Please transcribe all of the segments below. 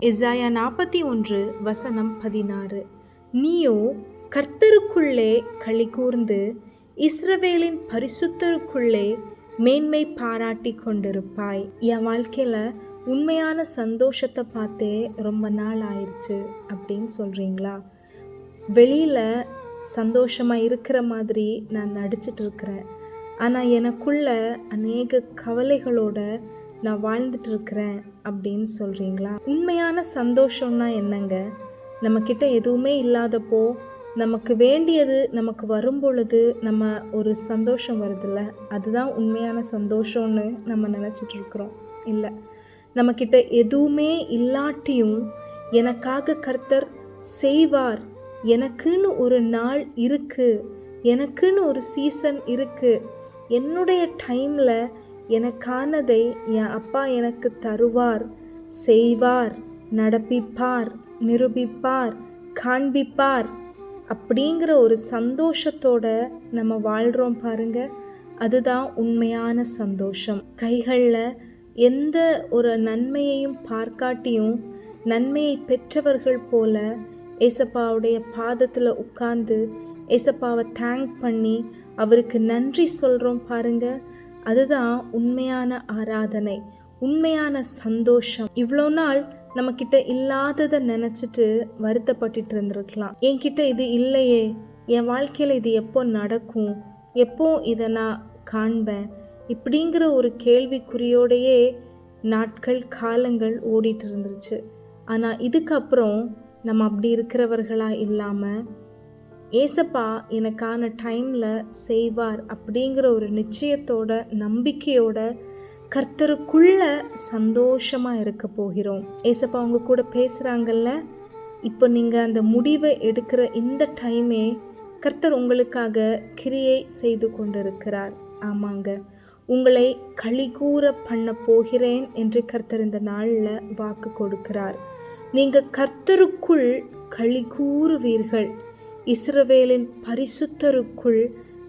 எசாயா நாற்பத்தி ஒன்று வசனம் பதினாறு. நீயோ கர்த்தருக்குள்ளே களி கூர்ந்து இஸ்ரவேலின் பரிசுத்தருக்குள்ளே மேன்மை பாராட்டி கொண்டிருப்பாய். என் வாழ்க்கையில் உண்மையான சந்தோஷத்தை பார்த்தே ரொம்ப நாள் ஆயிடுச்சு அப்படின்னு சொல்கிறீங்களா வெளியில் சந்தோஷமாக இருக்கிற மாதிரி நான் நடிச்சிட்டு இருக்கிறேன். ஆனால் எனக்குள்ள அநேக கவலைகளோட நான் வாழ்ந்துட்டு இருக்கிறேன் அப்படின்னு சொல்கிறீங்களா உண்மையான சந்தோஷம்னா என்னங்க? நம்மக்கிட்ட எதுவுமே இல்லாதப்போ நமக்கு வேண்டியது நமக்கு வரும் பொழுது நம்ம ஒரு சந்தோஷம் வருதுல்ல? அதுதான் உண்மையான சந்தோஷம்னு நம்ம நினச்சிட்டு இருக்கிறோம் இல்லை நம்மக்கிட்ட எதுவுமே இல்லாட்டியும் எனக்காக கர்த்தர் செய்வார். எனக்குன்னு ஒரு நாள் இருக்குது எனக்குன்னு ஒரு சீசன் இருக்குது என்னுடைய டைமில் எனக்கானதை என் அப்பா எனக்கு தருவார். செய்வார் நடப்பிப்பார் நிரூபிப்பார் காண்பிப்பார். அப்படிங்கிற ஒரு சந்தோஷத்தோட நம்ம வாழ்கிறோம் பாருங்க. அதுதான் உண்மையான சந்தோஷம். கைகளில் எந்த ஒரு நன்மையையும் பார்க்காட்டியும் நன்மையை பெற்றவர்கள் போல ஏசப்பாவுடைய பாதத்தில் உட்கார்ந்து ஏசப்பாவை தேங்க் பண்ணி அவருக்கு நன்றி சொல்கிறோம் பாருங்கள் அதுதான் உண்மையான ஆராதனை உண்மையான சந்தோஷம். இவ்வளோ நாள் நம்மக்கிட்ட இல்லாததை நினச்சிட்டு வருத்தப்பட்டுட்டு இருந்திருக்கலாம். என்கிட்ட இது இல்லையே என் வாழ்க்கையில் இது எப்போ நடக்கும் எப்போ இதை நான் காண்பேன்? இப்படிங்கிற ஒரு கேள்விக்குறியோடையே நாட்கள் காலங்கள் ஓடிட்டு இருந்துருச்சு. ஆனால் இதுக்கப்புறம் நம்ம அப்படி இருக்கிறவர்களாக இல்லாமல் ஏசப்பா எனக்கான டைமில் செய்வார் அப்படிங்கிற ஒரு நிச்சயத்தோட நம்பிக்கையோட கர்த்தருக்குள்ள சந்தோஷமாக இருக்க போகிறோம். ஏசப்பா அவங்க கூட பேசுகிறாங்கல்ல இப்போ நீங்கள் அந்த முடிவை எடுக்கிற இந்த டைமே கர்த்தர் உங்களுக்காக கிரியை செய்து கொண்டிருக்கிறார். ஆமாங்க. உங்களை கழிகூற பண்ண போகிறேன் என்று கர்த்தர் இந்த நாளில் வாக்கு கொடுக்கிறார். நீங்கள் கர்த்தருக்குள் கழிகூறுவீர்கள் இஸ்ரவேலின் பரிசுத்தருக்குள்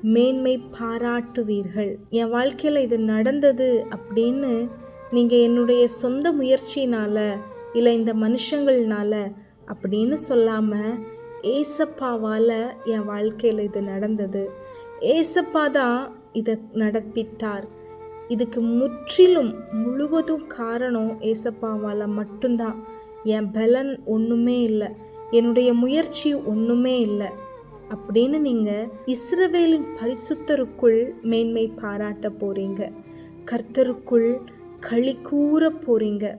மேன்மை பாராட்டுவீர்கள். என் வாழ்க்கையில் இது நடந்தது அப்படின்னு நீங்கள் என்னுடைய சொந்த முயற்சினால் இல்லை இந்த மனுஷங்கள்னால அப்படின்னு சொல்லாமல் ஏசப்பாவால் என் வாழ்க்கையில் இது நடந்தது. ஏசப்பா தான் இதை நடப்பித்தார். இதுக்கு முற்றிலும் முழுவதும் காரணம் ஏசப்பாவால் மட்டும்தான். என் பலன் ஒன்றுமே இல்லை. என்னுடைய முயற்சி ஒன்றுமே இல்லை. அப்படின்னு நீங்கள் இஸ்ரவேலின் பரிசுத்தருக்குள் மேன்மை பாராட்ட போகிறீங்க கர்த்தருக்குள் களி கூற போகிறீங்க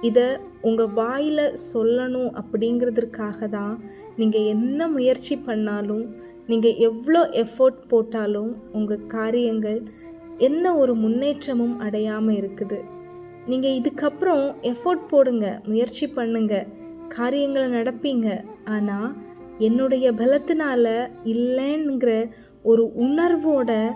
இதை உங்கள் வாயில் சொல்லணும் அப்படிங்கிறதுக்காக தான் நீங்கள் என்ன முயற்சி பண்ணாலும் நீங்கள் எவ்வளோ எஃபோர்ட் போட்டாலும் உங்கள் காரியங்கள் எந்த ஒரு முன்னேற்றமும் அடையாமல் இருக்குது. நீங்கள் இதுக்கப்புறம் எஃபோர்ட் போடுங்க முயற்சி பண்ணுங்கள் காரியங்களை நடப்பீங்க. ஆனால் என்னுடைய பலத்தினால இல்லைங்கிற ஒரு உணர்வோட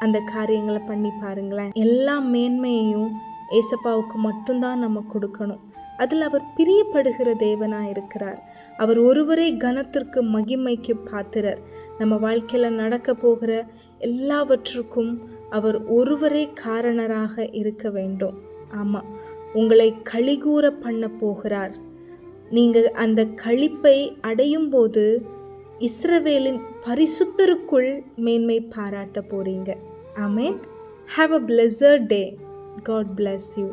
அந்த காரியங்களை பண்ணி பாருங்களேன். எல்லா மேன்மையையும் ஏசப்பாவுக்கு மட்டும்தான் நம்ம கொடுக்கணும். அதில் அவர் பிரியப்படுகிற தேவனாக இருக்கிறார். அவர் ஒருவரே கனத்திற்கு மகிமைக்கு பாத்திரர். நம்ம வாழ்க்கையில் நடக்க போகிற எல்லாவற்றுக்கும் அவர் ஒருவரே காரணராக இருக்க வேண்டும். ஆமாம் உங்களை கழிகூற பண்ண போகிறார். நீங்கள் அந்த கழிப்பை அடையும் போது இஸ்ரவேலின் பரிசுத்தருக்குள் மேன்மை பாராட்ட போகிறீங்க ஆமேன். Have a pleasure day God bless you